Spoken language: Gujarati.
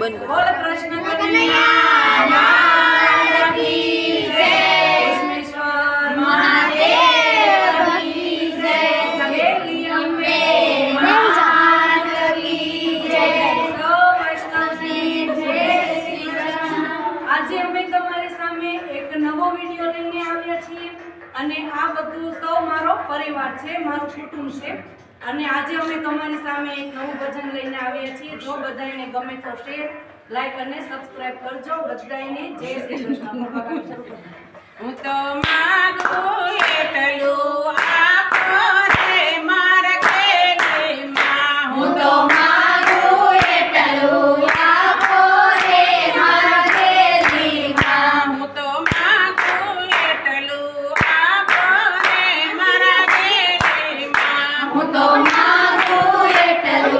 બંધ બોલ કૃષ્ણ કનૈયા કી જય. અને આ બધું સૌ મારો પરિવાર છે, મારું કુટુંબ છે. અને આજે અમે તમારી સામે એક નવું ભજન લઈને આવ્યા છીએ જો બધાને ગમે તો શેર લાઈક અને સબસ્ક્રાઇબ કરજો બધાને જય શ્રી કૃષ્ણ. હું તો માગું એટલું నాకు తో నాకు ఎటలు